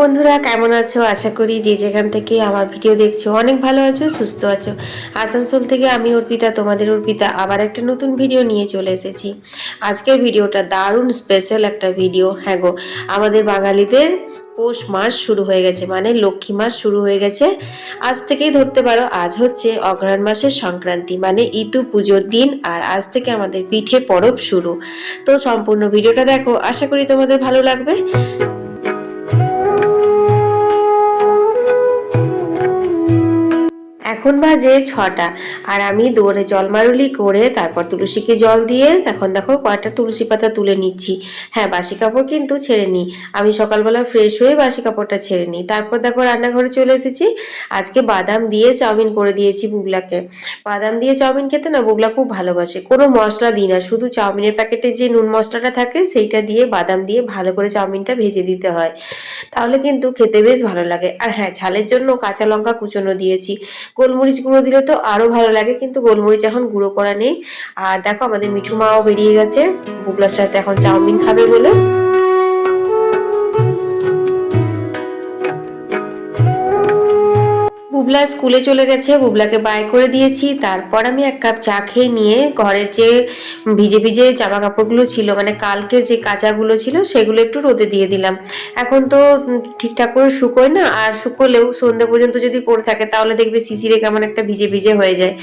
বন্ধুরা, কেমন আছো? আশা করি যে যেখান থেকে আমার ভিডিও দেখছ অনেক ভালো আছো, সুস্থ আছো। আসানসোল থেকে আমি অর্পিতা, তোমাদের অর্পিতা, আবার একটা নতুন ভিডিও নিয়ে চলে এসেছি। আজকের ভিডিওটা দারুণ স্পেশাল একটা ভিডিও হ্যাঁ গো। আমাদের বাঙালিদের পৌষ মাস শুরু হয়ে গেছে মানে লক্ষ্মী মাস শুরু হয়ে গেছে। আজ থেকেই ধরতে পারো, আজ হচ্ছে অগ্রহায়ণ মাসের সংক্রান্তি মানে ইতু পুজোর দিন, আর আজ থেকে আমাদের পিঠে পরব শুরু। তো সম্পূর্ণ ভিডিওটা দেখো, আশা করি তোমাদের ভালো লাগবে। এখন বাজে ছটা, আর আমি দৌড়ে জলমারুলি করে তারপর তুলসীকে জল দিয়ে এখন দেখো কয়েকটা তুলসী পাতা তুলে নিচ্ছি। হ্যাঁ বাসি কাপড় কিন্তু ছেড়ে নিই। আমি সকালবেলা ফ্রেশ হয়ে বাসি কাপড়টা ছেড়ে নিই। তারপর দেখো রান্নাঘরে চলে এসেছি। আজকে বাদাম দিয়ে চাউমিন করে দিয়েছি বুবলাকে। বাদাম দিয়ে চাউমিন খেতে না বুবলা খুব ভালোবাসে। কোনো মশলা দিই না, শুধু চাউমিনের প্যাকেটে যে নুন মশলাটা থাকে সেইটা দিয়ে বাদাম দিয়ে ভালো করে চাউমিনটা ভেজে দিতে হয়। তাহলে কিন্তু খেতে বেশ ভালো লাগে। আর হ্যাঁ ঝালের জন্য কাঁচা লঙ্কা কুচোনো দিয়েছি। গোলমরিচ গুঁড়ো দিলে তো আরও ভালো লাগে, কিন্তু গোলমরিচ এখন গুঁড়ো করা নেই। আর দেখো আমাদের মিঠু মাও বেরিয়ে গেছে। বুবলার সাথে এখন চাউমিন খাবে বলে। বুবলা স্কুলে চলে গেছে। বুবলাকে বাই করে দিয়েছি। তারপর আমি এক কাপ চা খেয়ে নিয়ে ঘরের যে ভিজে ভিজে জামা কাপড়গুলো ছিল মানে কালকে যে কাঁচাগুলো ছিল, সেগুলো একটু রোদে দিয়ে দিলাম। এখন তো ঠিকঠাক করে শুকোয় না, আর শুকোলেও সন্ধ্যে পর্যন্ত যদি পড়ে থাকে, তাহলে দেখবে শিশিরে কেমন একটা ভিজে ভিজে হয়ে যায়।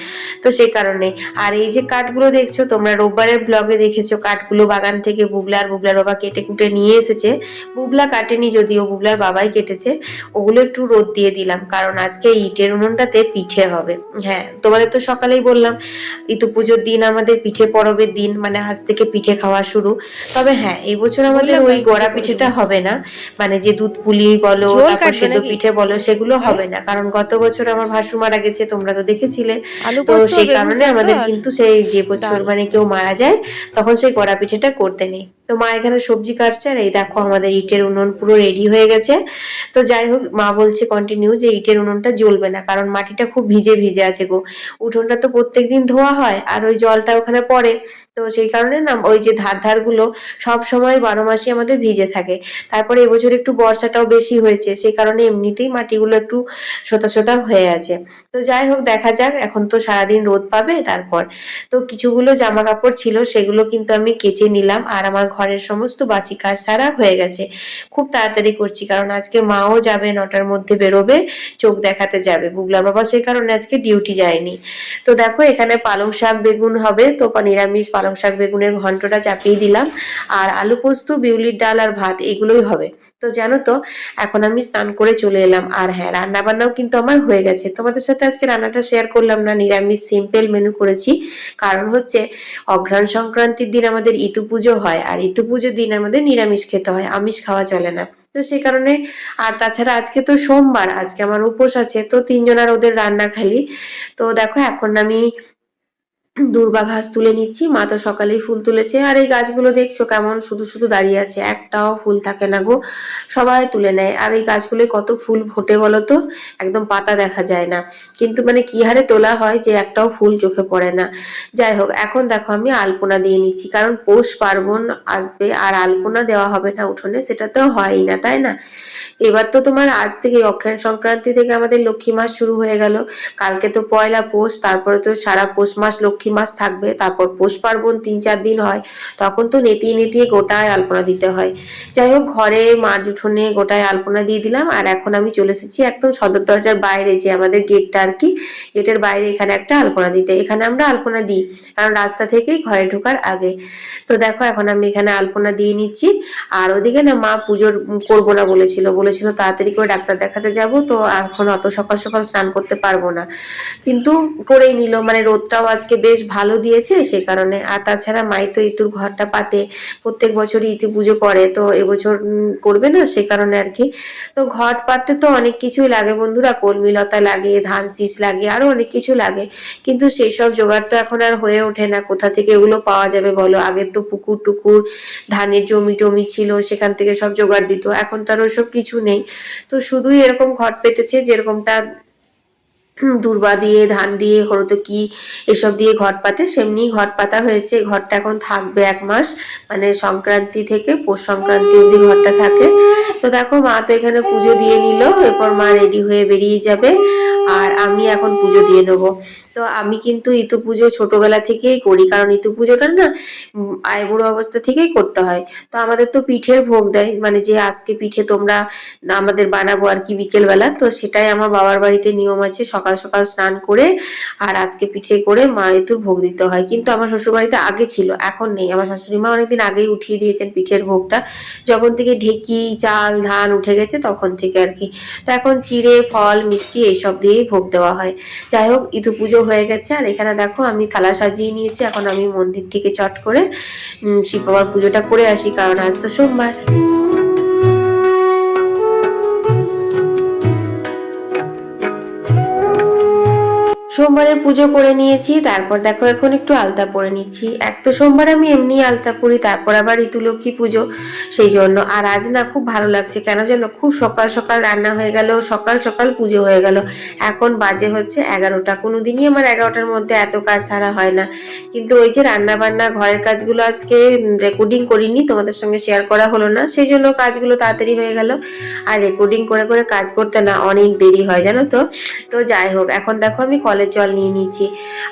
তো সেই কারণে। আর এই যে কাঠগুলো দেখছ, তোমরা রোববারের ব্লগে দেখেছ, কাঠগুলো বাগান থেকে বুবলা আর বুবলার বাবা কেটে কুটে নিয়ে এসেছে। বুবলা কাটেনি যদিও, বুবলার বাবাই কেটেছে। ওগুলো একটু রোদ দিয়ে দিলাম, কারণ আজকে ইটের উনুনটাতে পিঠে হবে। হ্যাঁ তোমাদের তো সকালেই বললাম ইতু পুজোর দিন আমাদের পিঠে পরবের দিন মানে আজ থেকে পিঠে খাওয়া শুরু। তবে হ্যাঁ এই বছর আমাদের ওই গড়া পিঠেটা হবে না। মানে যে দুধ পুলি বলো তারপর সেদ্ধ পিঠে বলো সেগুলো হবে না। কারণ গত বছর আমার ভাসু মারা গেছে তোমরা তো দেখেছিলে। তো সেই কারণে আমাদের কিন্তু সেই যে বছর মানে কেউ মারা যায় তখন সেই গড়া পিঠেটা করতে নেই। তো মা এখানে সবজি কাটছে আর এই দেখো আমাদের ইটের উনুন পুরো রেডি হয়ে গেছে। তো যাই হোক মা বলছে কন্টিনিউ যে ইটের উনুনটা জ্বলবে না, কারণ মাটিটা খুব ভিজে ভিজে আছে গো। উঠোনটা তো প্রত্যেকদিন ধোয়া হয়, আর ওই জলটা ওখানে পড়ে। তো সেই কারণে না, ওই যে ধার ধারগুলো সব সময় বারো মাসে আমাদের ভিজে থাকে। তারপরে এবছর একটু বর্ষাটাও বেশি হয়েছে, সেই কারণে এমনিতেই মাটিগুলো একটু সোতা সোতা হয়ে আছে। তো যাই হোক, দেখা যাক, এখন তো সারাদিন রোদ পাবে তারপর। তো কিছুগুলো জামা কাপড় ছিল, সেগুলো কিন্তু আমি কেচে নিলাম, আর আমার ঘরের সমস্ত বাসি কাজ সারা হয়ে গেছে। খুব তাড়াতাড়ি করছি, কারণ আজকে মাও যাবে নটার মধ্যে বেরোবে, চোখ দেখাতে যাবে বুবলার বাবা। সেই কারণে আজকে ডিউটি যায়নি। তো দেখো, এখানে পালং শাক বেগুন হবে। তো নিরামিষ পালং শাক বেগুনের ঘন্টটা চাপিয়ে দিলাম। আর আলু পোস্ত, বিউলির ডাল আর ভাত, এগুলোই হবে। তো জানো তো, এখন আমি স্নান করে চলে এলাম। আর হ্যাঁ রান্না বান্নাও কিন্তু আমার হয়ে গেছে। তোমাদের সাথে আজকে রান্নাটা শেয়ার করলাম না, নিরামিষ সিম্পল মেনু করেছি। কারণ হচ্ছে, অঘ্রাণ সংক্রান্তির দিন আমাদের ইতু পুজো হয়। আর ইতু পুজোর দিন আমাদের নিরামিষ খেতে হয়। আমিষ খাওয়া চলে না। তো সে কারণে, আর তাছাড়া আজকে তো সোমবার, আজকে আমার উপোস আছে, তো তিনজনার ওদের রান্না খালি। তো দেখো, এখন আমি দূর্বা ঘাস তুলে নিচ্ছি, মা তো সকালেই ফুল তুলেছে। আর এই গাছগুলো দেখছ কেমন? শুধু শুধু দাঁড়িয়ে আছে, একটাও ফুল থাকে না গো। সবাই তুলে নেয়। আর এই গাছগুলোয় কত ফুল ফোটে বলো তো? একদম পাতা দেখা যায় না। কিন্তু মানে কি হারে তোলা হয় যে একটাও ফুল চোখে পড়ে না। যাই হোক, এখন দেখো আমি আলপনা দিয়ে নিচ্ছি। কারণ পৌষ পার্বণ আসবে আর আলপনা দেওয়া হবে না উঠোনে, সেটা তো হয়ই না, তাই না? এবার তো তোমার আজ থেকে অক্ষয় সংক্রান্তি থেকে আমাদের লক্ষ্মী মাস শুরু হয়ে গেল। কালকে তো পয়লা পৌষ, তারপরে তো সারা পৌষ মাস লক্ষ্মী মাস থাকবে, তারপর পৌষ পার্বণ তিন চার দিন হয়, তখন তো নেতিয়ে নেতিয়ে গোটায় আলপনা দিতে হয়। যাই হোক, ঘরে মার উঠোনে গোটায় আলপনা দিয়ে দিলাম, আর এখন আমি চলে এসেছি একদম সদর দরজার বাইরে, যে আমাদের গেটটা আর কি, গেটের বাইরে এখানে একটা আলপনা দিতে। এখানে আমরা আলপনা দিই, কারণ রাস্তা থেকেই ঘরে ঢোকার আগে। তো দেখো, এখন আমি এখানে আলপনা দিয়ে নিচ্ছি, আর ওদিকে না মা পুজোর করব না বলেছিল বলেছিল তাড়াতাড়ি করে ডাক্তার দেখাতে যাব, তো এখন অত সকাল সকাল স্নান করতে পারব না। কিন্তু করেই নিল মানে রোদটাও আজকে বেশ ভালো দিয়েছে, সে কারণে। আর তাছাড়া মাই তো ইতুর ঘরটা পাতে, প্রত্যেক বছরই ইতু পুজো করে, তো এবছর করবে না, সে কারণে আর কি। তো ঘট পাততে তো অনেক কিছুই লাগে বন্ধুরা, কলমিলতা লাগে, ধান শীষ লাগে, আরও অনেক কিছু লাগে। কিন্তু সেই সব জোগাড় তো এখন আর হয়ে ওঠে না, কোথা থেকে এগুলো পাওয়া যাবে বলো? আগে তো পুকুর টুকুর, ধানের জমি টমি ছিল, সেখান থেকে সব জোগাড় দিত, এখন তো আর ওসব কিছু নেই। তো শুধুই এরকম ঘট পেতেছে, যেরকমটা দূর্বা দিয়ে, ধান দিয়ে, হরতকি এসব দিয়ে ঘট পাতে। সেমনি ঘট পাতা হয়েছে ঘরটা এখন থাকবে এক মাস। মানে সংক্রান্তি থেকে পৌষ সংক্রান্তি অব্দি ঘরটা থাকে। তো দেখো, মা তো এখানে পুজো দিয়ে নিল। এরপর মা রেডি হয়ে বেরিয়ে যাবে। আর আমি এখন পুজো দিয়ে নেব। তো আমি কিন্তু ইতু পুজো ছোটবেলা থেকেই করি কারণ ইতু পুজোটা না উম, আইবুড়ো অবস্থা থেকেই করতে হয়। তো আমাদের তো পিঠের ভোগ দেয় মানে যে আজকে পিঠে তোমরা আমাদের বানাবো আর কি বিকেলবেলা তো সেটাই আমার বাবার বাড়িতে নিয়ম আছে সকাল সকাল স্নান করে আর আজকে পিঠে করে মা ইতুর ভোগ দিতে হয়। কিন্তু আমার শ্বশুর বাড়িতে আগে ছিল এখন নেই। আমার শাশুড়ি মা অনেকদিন আগেই উঠিয়ে দিয়েছেন পিঠের ভোগটা। যখন থেকে ঢেকি চাল ধান উঠে গেছে তখন থেকে আর কি। তো এখন চিড়ে ফল মিষ্টি এইসব দিয়েই ভোগ দেওয়া হয়। যাই হোক, ইদু পুজো হয়ে গেছে। আর এখানে দেখো, আমি থালা সাজিয়ে নিয়েছি। এখন আমি মন্দির থেকে চট করে শিব বাবার পুজোটা করে আসি, কারণ আজ তো সোমবার। সোমবারে পুজো করে নিয়েছি, তারপর দেখো এখন একটু আলতা পরে নিচ্ছি। এক তো সোমবার আমি এমনি আলতা পরি, তারপর আবার ঋতুলক্ষ্মী পুজো, সেই জন্য। আর আজ না খুব ভালো লাগছে, কেন যেন খুব সকাল সকাল রান্না হয়ে গেল, সকাল সকাল পুজো হয়ে গেল। এখন বাজে হচ্ছে এগারোটা কোনো দিনই আমার এগারোটার মধ্যে এত কাজ ছাড়া হয় না। কিন্তু ওই যে রান্না বান্না ঘরের কাজগুলো আজকে রেকর্ডিং করিনি, তোমাদের সঙ্গে শেয়ার করা হলো না, সেই জন্য কাজগুলো তাড়াতাড়ি হয়ে গেল। আর রেকর্ডিং করে করে কাজ করতে না অনেক দেরি হয়, জানো তো? তো যাই হোক, এখন দেখো আমি কলের জল নিয়ে নিয়েছি।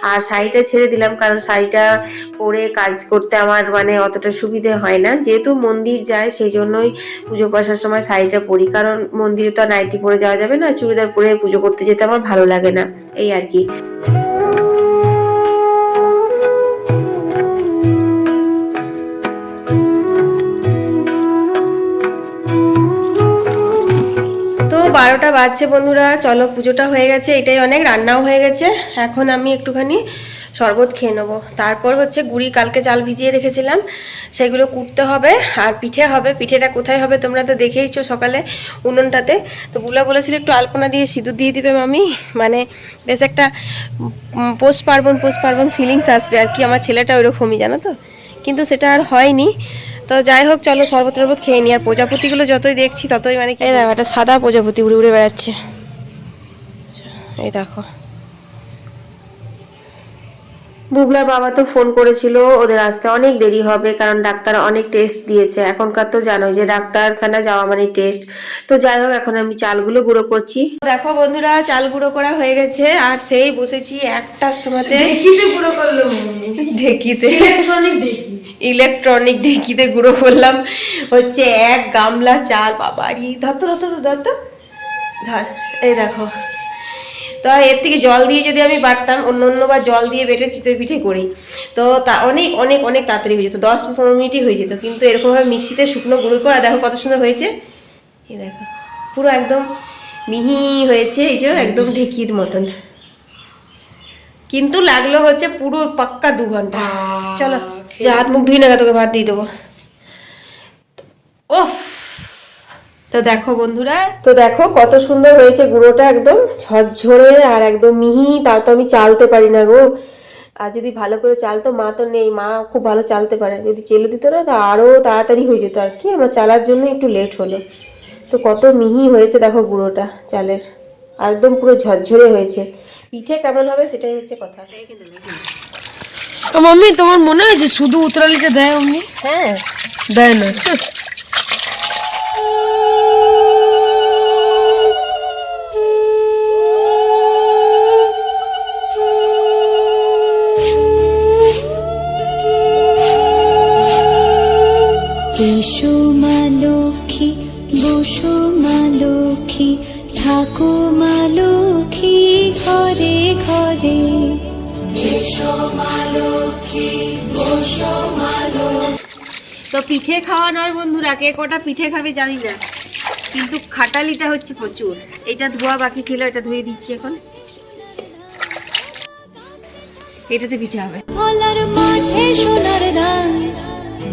আর শাড়িটা ছেড়ে দিলাম কারণ শাড়িটা পরে কাজ করতে আমার মানে অতটা সুবিধে হয় না। যেহেতু মন্দির যায় সেই জন্যই পুজো বসার সময় শাড়িটা পরি। কারণ মন্দিরে তো নাইটি পরে যাওয়া যাবে না, চুড়িদার পরে পুজো করতে যেতে আমার ভালো লাগে না। এই আর কি। বারোটা বাজছে বন্ধুরা, চলো পুজোটা হয়ে গেছে, এটাই অনেক, রান্নাও হয়ে গেছে। এখন আমি একটুখানি শরবত খেয়ে নেব। তারপর হচ্ছে গুড়ি কালকে চাল ভিজিয়ে রেখেছিলাম, সেগুলো কুটতে হবে আর পিঠে হবে। পিঠেটা কোথায় হবে তোমরা তো দেখেইছো সকালে উনুনটাতে। তো বুলা বলেছিল একটু আলপনা দিয়ে সিঁদুর দিয়ে দিবে মামি। মানে বেশ একটা পৌষ পার্বণ পৌষ পার্বণ ফিলিংস আসবে আর কি। আমার ছেলেটা ওইরকমই, জানো তো? কিন্তু সেটা আর হয়নি। তো যাই হোক চলো শরবত টরবত খেয়ে নিই আর প্রজাপতিগুলো যতই দেখছি ততই মানে এই দেখো একটা সাদা প্রজাপতি উড়ে উড়ে বেড়াচ্ছে। এই দেখো। বুবলার বাবা তো ফোন করেছিল ওদের আসতে। অনেক দেরি হবে কারণ ডাক্তার অনেক টেস্ট দিয়েছে। এখনকার তো জানোই যে ডাক্তারখানা যাওয়া মানে টেস্ট তো যাই হোক এখন আমি চালগুলো গুঁড়ো করছি। দেখো বন্ধুরা চাল গুঁড়ো করা হয়ে গেছে। আর সেই বসেছি একটার সময়তে। ঢেকিতে গুঁড়ো করল ঢেকিতে। ইলেকট্রনিক ঢেকি। ইলেকট্রনিক ঢেঁকিতে গুঁড়ো করলাম। হচ্ছে এক গামলা চাল বাবারি ধর তো, ধর ধর ধর, এই দেখো। তো এর থেকে জল দিয়ে যদি আমি বাটতাম, অন্য অন্য বা জল দিয়ে বেটে চিতই পিঠে করি। তো তা অনেক অনেক অনেক তাড়াতাড়ি হয়ে যেত, দশ পনেরো মিনিটই হয়ে যেত। কিন্তু এরকমভাবে মিক্সিতে শুকনো গুঁড়ো করে দেখো কত সুন্দর হয়েছে। এই দেখো, পুরো একদম মিহি হয়েছে, এই যে একদম ঢেকির মতন। কিন্তু লাগল হচ্ছে পুরো পাক্কা দু ঘণ্টা। চলো। যা হাত মুখ ধুই না তোকে ভাত দিয়ে দেবো। ওফ! তো দেখো বন্ধুরা তো দেখো কত সুন্দর হয়েছে গুঁড়োটা একদম ঝরঝরে আর একদম মিহি তাও তো আমি চালতে পারি না গো। আর যদি ভালো করে চালতো মা তো নেই মা খুব ভালো চালতে পারে। যদি চেলে দিত না তো আরও তাড়াতাড়ি হয়ে যেত আর কি আমার চালার জন্য একটু লেট হলো। তো কত মিহি হয়েছে দেখো গুঁড়োটা চালের একদম পুরো ঝরঝরে হয়েছে। পিঠে কেমন হবে সেটাই হচ্ছে কথা। মাম্মি তোমার মনে হয় যে শুধু উতরালিটা দেয় অমনি? হ্যাঁ। দেয় না। তো পিঠে খাওয়া নয় বন্ধুরা, কে কটা পিঠে খাবে জানি না। কিন্তু খাটালিটা হচ্ছে প্রচুর। এটা ধোয়া বাকি ছিল, এটা ধুয়ে দিচ্ছি এখন। এটাতে পিঠে হবে। মাঠে সোনার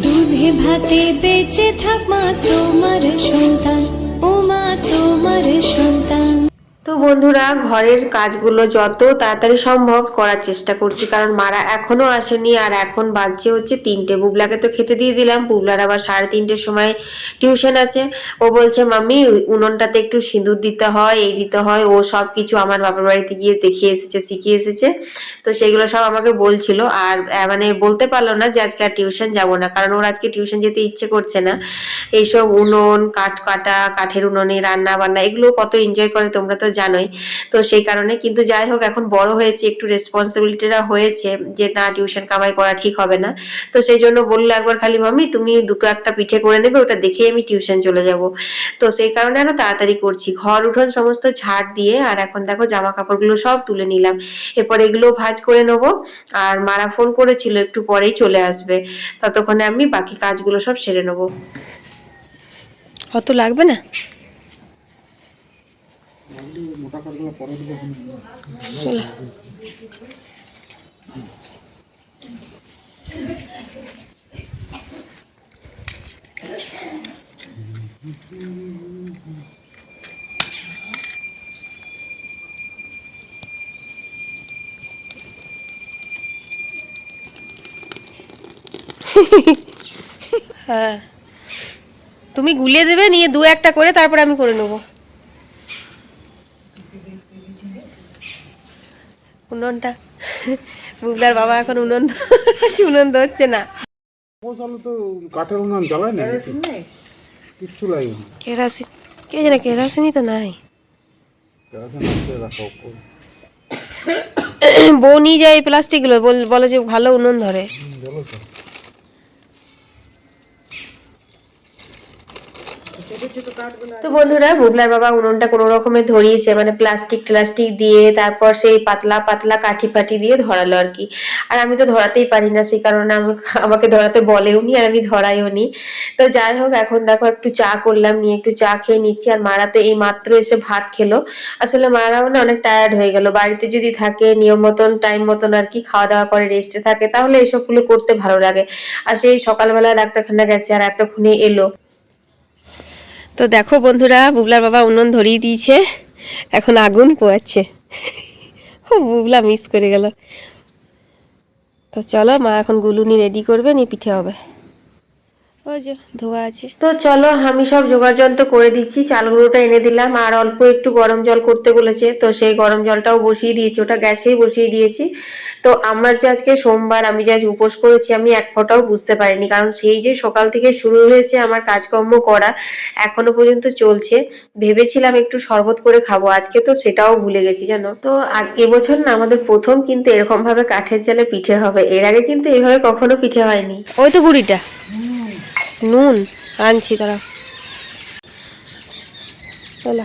দুধে ভাতে বেঁচে থাক মা তোমার সন্তান। ও মা তোমার সন্তান। তো বন্ধুরা, ঘরের কাজগুলো যত তাড়াতাড়ি সম্ভব করার চেষ্টা করছি, কারণ মারা এখনও আসেনি আর এখন বাজছে হচ্ছে তিনটে। বুবলাকে তো খেতে দিয়ে দিলাম, বুবলার আবার সাড়ে তিনটের সময় টিউশন আছে। ও বলছে, মাম্মি, উনুনটাতে একটু সিঁদুর দিতে হয়, এই দিতে হয়। ও সব কিছু আমার বাবার বাড়িতে গিয়ে দেখিয়ে এসেছে, শিখিয়ে এসেছে। তো সেগুলো সব আমাকে বলছিল আর মানে বলতে পারল না যে আজকে আর টিউশন যাব না, কারণ ওর আজকে টিউশন যেতে ইচ্ছে করছে না। এইসব উনুন, কাঠ কাটা, কাঠের উনুনে রান্না বান্না এগুলো কত এনজয় করে তোমরা তো জানোই। তো সেই কারণে কিন্তু যাই হোক, এখন বড় হয়েছে, একটু রেসপন্সিবিলিটিটা হয়েছে যে, না টিউশন কামাই করা ঠিক হবে না। তো সেই জন্য বলল একবার খালি মামি তুমি দুটো একটা পিঠে করে নেবে, ওটা দেখেই আমি টিউশন চলে যাব। তো সেই কারণে আরও তাড়াতাড়ি করছি। ঘর, উঠোন সমস্ত ঝাড় দিয়ে, আর এখন দেখো জামা কাপড়গুলো সব তুলে নিলাম। এরপর এগুলো ভাজ করে নেব, আর মারা ফোন করেছিল, একটু পরেই চলে আসবে। ততক্ষণে আমি বাকি কাজগুলো সব সেরে নেব। অত লাগবে না? হ্যাঁ। তুমি গুলিয়ে দেবে নিয়ে দু একটা করে তারপরে আমি করে নেব। উনুনটা বুবলার বাবা এখন উনুন উনুন ধরছে না। ও চালু তো কাঠের উনুন জ্বালায় না কিচ্ছু লাগে না। কেরাসিন কে জানে কেরাসিনই তো নাই। বনি বউ নিয়ে যায় এই প্লাস্টিকগুলো বল- বলে যে ভালো উনুন ধরে। তো বন্ধুরা, বুবলার বাবা উনুনটা কোনো রকমে ধরিয়েছে মানে প্লাস্টিক প্লাস্টিক দিয়ে, তারপর সেই পাতলা পাতলা কাঠি ফাটি দিয়ে ধরালো আর কি। আর আমি তো ধরাতেই পারি না, সেই কারণে আমি আমাকে ধরাতে বলেও নি আর আমি ধরাইও নি। তো যাই হোক, এখন দেখো একটু চা করলাম, নিয়ে একটু চা খেয়ে নিচ্ছি, আর মারা তো এই মাত্র এসে ভাত খেলো। আসলে মারাও না অনেক টায়ার্ড হয়ে গেল, বাড়িতে যদি থাকে, নিয়ম মতন টাইম মতন আর কি খাওয়া দাওয়া করে রেস্টে থাকে, তাহলে এসবগুলো করতে ভালো লাগে। আর সেই সকালবেলা ডাক্তারখানা গেছে, আর এতক্ষণে এলো। তো দেখো বন্ধুরা, বুবলার বাবা উনুন ধরিয়ে দিয়েছে। এখন আগুন পোয়াচ্ছে। ও, বুবলা মিস করে গেল। তো চলো মা এখন গুলুনি রেডি করবে, নিয়ে পিঠে হবে। ওই যে ধোয়া আছে। তো চলো আমি সব জোগাড় যন্ত্র করে দিচ্ছি চাল গুঁড়োটা এনে দিলাম আর অল্প একটু গরম জল করতে বলেছে তো সেই গরম জলটাও বসিয়ে দিয়েছি ওটা গ্যাসেই বসিয়ে দিয়েছি। তো আমার যে আজকে সোমবার আমি যে আজ উপোস করেছি আমি এক ফোঁটাও বুঝতে পারিনি কারণ সেই যে সকাল থেকে শুরু হয়েছে আমার কাজকর্ম করা এখনও পর্যন্ত চলছে। ভেবেছিলাম একটু শরবত করে খাব আজকে তো সেটাও ভুলে গেছি জানো? তো আজ এবছর না আমাদের প্রথম কিন্তু এরকম ভাবে কাঠের জালে পিঠে হবে এর আগে কিন্তু এভাবে কখনো পিঠে হয়নি। ওই তো গুড়িটা। নুন আনছি তারা চলো।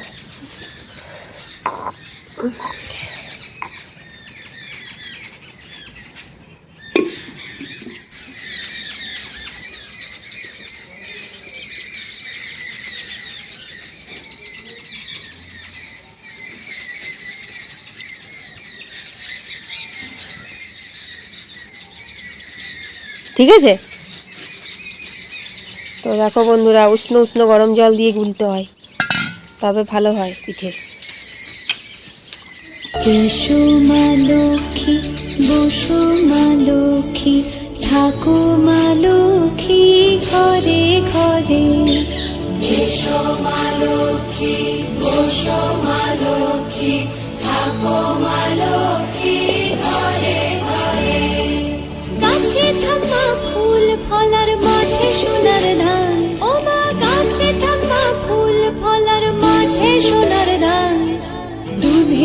ঠিক আছে? তো দেখো বন্ধুরা উষ্ণ উষ্ণ গরম জল দিয়ে গুলতে হয়। তবে ভালো হয় পিঠে এসো মা লক্ষ্মী বসো মা লক্ষ্মী থাকো মা লক্ষ্মী ঘরে ঘরে। এসো মা লক্ষ্মী বসো মা লক্ষ্মী থাকো মা লক্ষ্মী ঘরে ঘরে। গাছে থাকা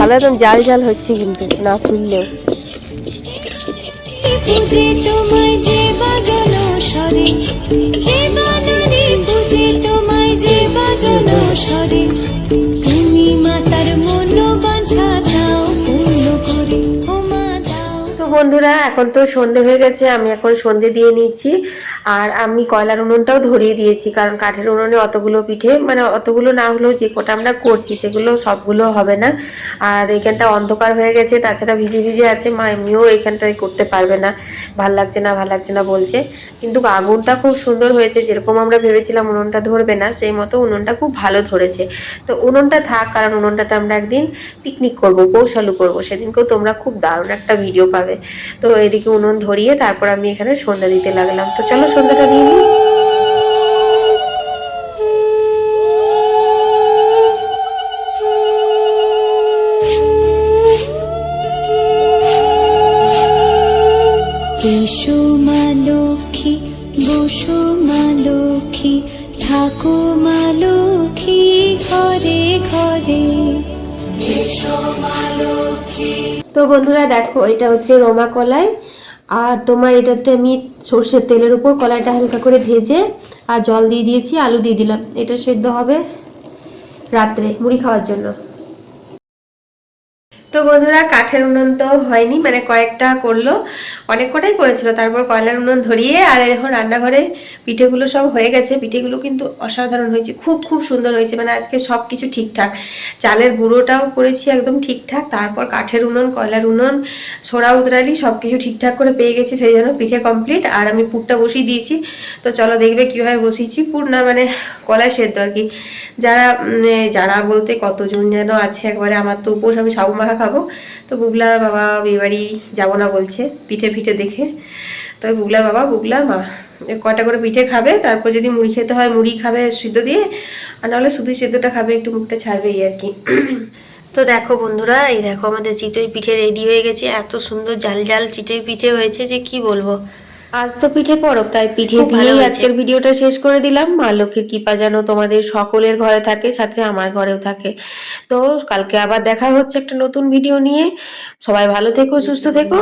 তাহলে একদম জাল জাল হচ্ছে কিন্তু, না ফুললেও। তোমায় যে বাজনো সরে তুমি মাতার মনো বাঁচা বন্ধুরা, এখন তো সন্ধে হয়ে গেছে, আমি এখন সন্ধে দিয়ে নিচ্ছি। আর আমি কয়লার উনুনটাও ধরিয়ে দিয়েছি, কারণ কাঠের উনুনে অতগুলো পিঠে মানে অতগুলো না হলেও যে কটা আমরা করছি, সেগুলো সবগুলো হবে না। আর এখানটা অন্ধকার হয়ে গেছে, তাছাড়া ভিজে ভিজে আছে, মা এমনিও এইখানটায় করতে পারবে না। ভালো লাগছে না, ভালো লাগছে না বলছে। কিন্তু আগুনটা খুব সুন্দর হয়েছে, যেরকম আমরা ভেবেছিলাম উনুনটা ধরবে না, সেই মতো উনুনটা খুব ভালো ধরেছে। তো উনুনটা থাক, কারণ উনুনটাতে আমরা একদিন পিকনিক করব পৌষালু করব, সেদিনকেও তোমরা খুব দারুণ একটা ভিডিও পাবে। তো এদিকে উনুন ধরিয়ে তারপর আমি এখানে সন্ধ্যা দিতে লাগলাম। তো চলো সন্ধ্যাটা দিয়ে নিই। বন্ধুরা, দেখো, এটা হচ্ছে রোমা কলাই। আর তোমার এটাতে আমি সর্ষের তেলের উপর কলাইটা হালকা করে ভেজে আর জল দিয়ে দিয়েছি, আলু দিয়ে দিলাম। এটা সেদ্ধ হবে রাত্রে, মুড়ি খাওয়ার জন্য। তো বন্ধুরা কাঠের উনুন তো হয়নি মানে কয়েকটা করল, অনেক কটাই করেছিল। তারপর কয়লার উনুন ধরিয়ে আর এখন রান্নাঘরে পিঠেগুলো সব হয়ে গেছে। পিঠেগুলো কিন্তু অসাধারণ হয়েছে, খুব খুব সুন্দর হয়েছে মানে আজকে সব কিছু ঠিকঠাক। চালের গুঁড়োটাও করেছি একদম ঠিকঠাক, তারপর কাঠের উনুন, কয়লার উনুন, সোড়া, উতরালি সব কিছু ঠিকঠাক করে পেয়ে গেছি, সেই জন্য পিঠে কমপ্লিট আর আমি পুরটা বসিয়ে দিয়েছি, তো চলো দেখবে কীভাবে বসিয়েছি। পুর না মানে কলাই সেদ্ধ আর কি। যারা যারা বলতে কতজন যেন আছে, একবারে আমার তো উপোস, আমি সাবু মাখা খাব তো বুবলার বাবা বিয়েবাড়ি যাব না বলছে, পিঠে ফিঠে দেখে। তো বুবলার বাবা, বুবলার মা কটা করে পিঠে খাবে, তারপর যদি মুড়ি খেতে হয়, মুড়ি খাবে সিদ্ধ দিয়ে, আর নাহলে শুধু সিদ্ধটা খাবে, একটু মুখটা ছাড়বেই আর কি। তো দেখো বন্ধুরা, এই দেখো আমাদের চিটই পিঠে রেডি হয়ে গেছে, এত সুন্দর জাল জাল চিতই পিঠে হয়েছে যে কি বলব। আজ তো পিঠে পরব তাই পিঠে দিয়েই আজকের ভিডিওটা শেষ করে দিলাম। মা লক্ষ্মীর কৃপা যেন তোমাদের সকলের ঘরে থাকে সাথে আমার ঘরেও থাকে। তো কালকে আবার দেখা হচ্ছে একটা নতুন ভিডিও নিয়ে। সবাই ভালো থেকো সুস্থ থেকো।